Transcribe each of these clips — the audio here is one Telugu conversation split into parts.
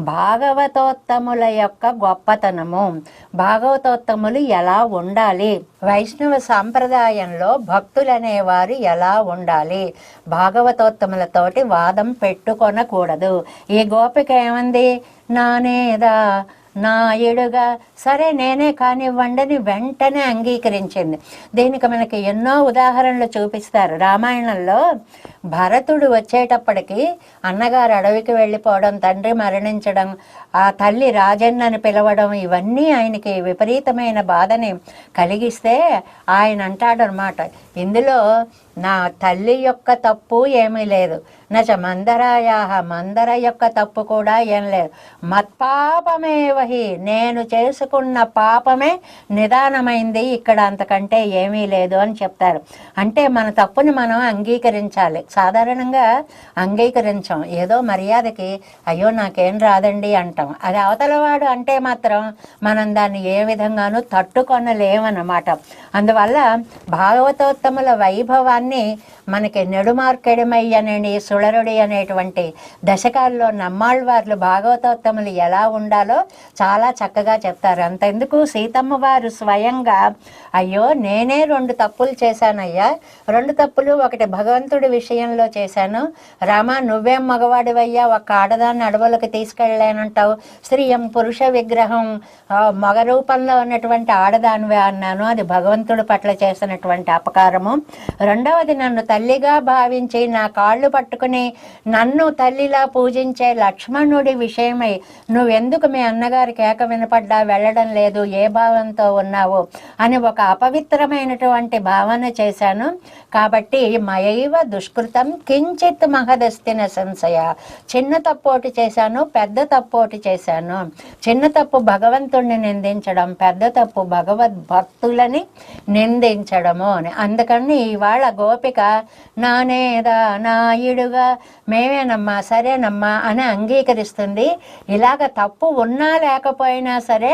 భాగవతోత్తముల యొక్క గొప్పతనము. భాగవతోత్తములు ఎలా ఉండాలి? వైష్ణవ సాంప్రదాయంలో భక్తులు అనేవారు ఎలా ఉండాలి? భాగవతోత్తములతోటి వాదం పెట్టుకొనకూడదు. ఈ గోపిక ఏమంది? నానేదా నాయుడుగా సరే నేనే కానివ్వండి వెంటనే అంగీకరించింది. దీనికి మనకి ఎన్నో ఉదాహరణలు చూపిస్తారు. రామాయణంలో భరతుడు వచ్చేటప్పటికి అన్నగారు అడవికి వెళ్ళిపోవడం తండ్రి మరణించడం ఆ తల్లి రాజన్నని పిలవడం ఇవన్నీ ఆయనకి విపరీతమైన బాధని కలిగిస్తే ఆయన అంటాడనమాట ఇందులో నా తల్లి యొక్క తప్పు ఏమీ లేదు. నచ మందరాయాహ మందర యొక్క తప్పు కూడా ఏం లేదు. మత్పాపమేవహి నేను చేసుకున్న పాపమే నిదానమైంది. ఇక్కడ అంతకంటే ఏమీ లేదు అని చెప్తారు. అంటే మన తప్పుని మనం అంగీకరించాలి. సాధారణంగా అంగీకరించాం. ఏదో మర్యాదకి అయ్యో నాకేం రాదండి అంటాం. అది అవతలవాడు అంటే మాత్రం మనం దాన్ని ఏ విధంగానూ తట్టుకొనలేమన్నమాట. అందువల్ల భాగవతోత్తముల వైభవాన్ని మనకి నడుమార్కెడమయ్యనని సుళరుడి అనేటువంటి దశకాల్లో నమ్మాళ్ళవార్లు భాగవతోత్తములు ఎలా ఉండాలో చాలా చక్కగా చెప్తారు. అంతెందుకు? సీతమ్మ వారు స్వయంగా అయ్యో నేనే రెండు తప్పులు చేశానయ్యా. రెండు తప్పులు ఒకటి భగవంతుడి విషయంలో చేశాను. రామ నువ్వేం మగవాడివయ్యా. ఒక ఆడదాన్ని అడవులకు తీసుకెళ్ళానంటావు. స్త్రీయం పురుష విగ్రహం మగ రూపంలో ఉన్నటువంటి ఆడదానివే అన్నాను. అది భగవంతుడి పట్ల చేసినటువంటి అపకారము. రెండవ రెండవది నన్ను తల్లిగా భావించి నా కాళ్ళు పట్టుకుని నన్ను తల్లిలా పూజించే లక్ష్మణుడి విషయమై నువ్వెందుకు మీ అన్నగారి కేక వినపడ్డా వెళ్ళడం లేదు ఏ భావంతో ఉన్నావు అని ఒక అపవిత్రమైనటువంటి భావన చేశాను. కాబట్టి మయైవ దుష్కృతం కించిత్ మహదస్తిన సంశయ. చిన్న తప్పోటి చేశాను పెద్ద తప్పోటి చేశాను. చిన్న తప్పు భగవంతుణ్ణి నిందించడం పెద్ద తప్పు భగవద్ భక్తులని నిందించడము అని. అందుకని ఇవాళ గోపిక నానేదా నాయుడుగా మేమేనమ్మా సరేనమ్మా అని అంగీకరిస్తుంది. ఇలాగ తప్పు ఉన్నా లేకపోయినా సరే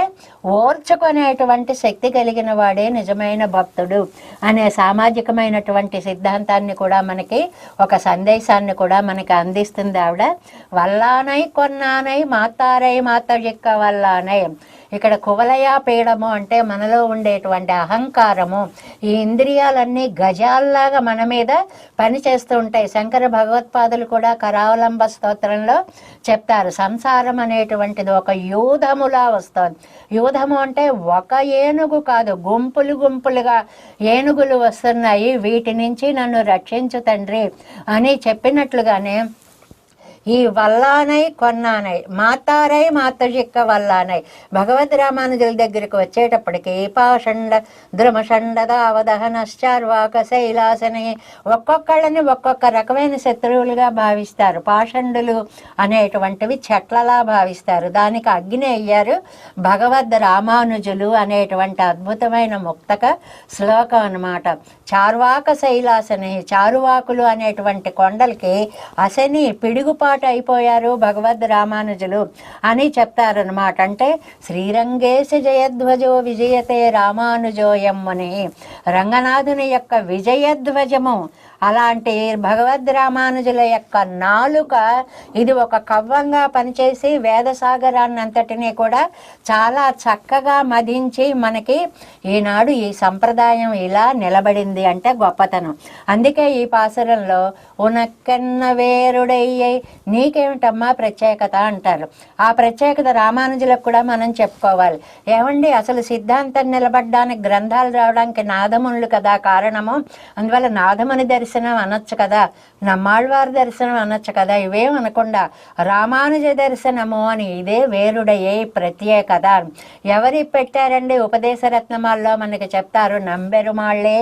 ఓర్చుకునేటువంటి శక్తి కలిగిన వాడే నిజమైన భక్తుడు అనే సామాజికమైనటువంటి సిద్ధాంతాన్ని కూడా మనకి ఒక సందేశాన్ని కూడా మనకి అందిస్తుంది ఆవిడ. వల్లానై కొన్నానై మాతారై మాత యొక్క వల్లానై ఇక్కడ కువలయ పీడము అంటే మనలో ఉండేటువంటి అహంకారము. ఈ ఇంద్రియాలన్నీ గజాల్లాగా మన మీద పనిచేస్తూ ఉంటాయి. శంకర భగవత్పాదులు కూడా కరావలంబ స్తోత్రంలో చెప్తారు. సంసారం అనేటువంటిది ఒక యూధములా వస్తుంది. యూధము అంటే ఒక ఏనుగు కాదు గుంపులు గుంపులుగా ఏనుగులు వస్తున్నాయి. వీటి నుంచి నన్ను రక్షించు తండ్రి అని చెప్పినట్లుగానే ఈ వల్లానై కొన్నానై మాతారై మాతజిక్క వల్లానై. భగవద్ రామానుజుల దగ్గరికి వచ్చేటప్పటికి పాషండ ద్రుమషండదావదహనశ్చార్వాక శైలాసని ఒక్కొక్కళ్ళని ఒక్కొక్క రకమైన శత్రువులుగా భావిస్తారు. పాషండులు అనేటువంటివి చెట్లలా భావిస్తారు. దానికి అగ్ని అయ్యారు భగవద్ రామానుజులు అనేటువంటి అద్భుతమైన ముక్తక శ్లోకం అన్నమాట. చార్వాక శైలాసని చారువాకులు అనేటువంటి కొండలకి అసని అలవాటు అయిపోయారు భగవద్ రామానుజులు అని చెప్తారనమాట అంటే శ్రీరంగేశ జయధ్వజో విజయతే రామానుజోయం అని రంగనాథుని యొక్క విజయధ్వజము అలాంటి భగవద్ రామానుజుల యొక్క నాలుక ఇది ఒక కవ్వంగా పనిచేసి వేదసాగరాన్ని అంతటినీ కూడా చాలా చక్కగా మదించి మనకి ఈనాడు ఈ సంప్రదాయం ఇలా నిలబడింది అంటే గొప్పతనం. అందుకే ఈ పాసురంలో ఉనక్కన్న వేరుడయ్యై నీకేమిటమ్మా ప్రత్యేకత అంటారు. ఆ ప్రత్యేకత రామానుజులకు కూడా మనం చెప్పుకోవాలి. ఏమండి? అసలు సిద్ధాంతం నిలబడడానికి గ్రంథాలు రావడానికి నాదమునులు కదా కారణము? అందువల్ల నాదముని దర్శనం దర్శనం అనొచ్చు కదా. నమ్మాళ్ళవారి దర్శనం అనొచ్చు కదా. ఇవేం అనకుండా రామానుజ దర్శనము అని ఇదే వేరుడయ్యే ప్రత్యేకత. ఎవరి పెట్టారండి ఉపదేశరత్నమాల్లో మనకి చెప్తారు నంబెరుమాళ్ళే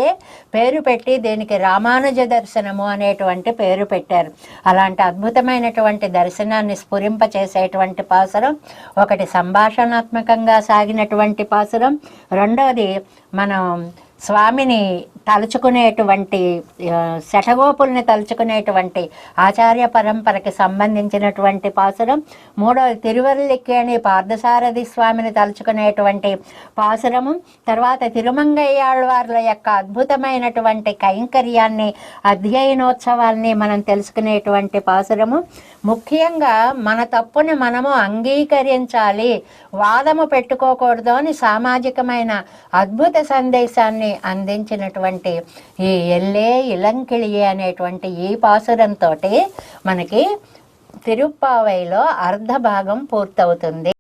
పేరు పెట్టి దీనికి రామానుజ దర్శనము అనేటువంటి పేరు పెట్టారు. అలాంటి అద్భుతమైనటువంటి దర్శనాన్ని స్ఫురింపచేసేటువంటి పాసురం ఒకటి సంభాషణాత్మకంగా సాగినటువంటి పాసురం రెండవది మనం స్వామిని తలుచుకునేటువంటి శఠగోపుల్ని తలుచుకునేటువంటి ఆచార్య పరంపరకి సంబంధించినటువంటి పాసురం మూడవది తిరువల్లికేణి పార్థసారథి స్వామిని తలుచుకునేటువంటి పాసురము తర్వాత తిరుమంగయ్యాళ్ళవార్ల యొక్క అద్భుతమైనటువంటి కైంకర్యాన్ని అధ్యయనోత్సవాల్ని మనం తెలుసుకునేటువంటి పాసురము. ముఖ్యంగా మన తప్పుని మనము అంగీకరించాలి వాదము పెట్టుకోకూడదు అని సామాజికమైన అద్భుత సందేశాన్ని అందించినటువంటి ఈ ఎల్లే ఇలంకిళియే అనేటువంటి ఈ పాసురంతో మనకి తిరుప్పావైలో అర్ధ భాగం పూర్తవుతుంది.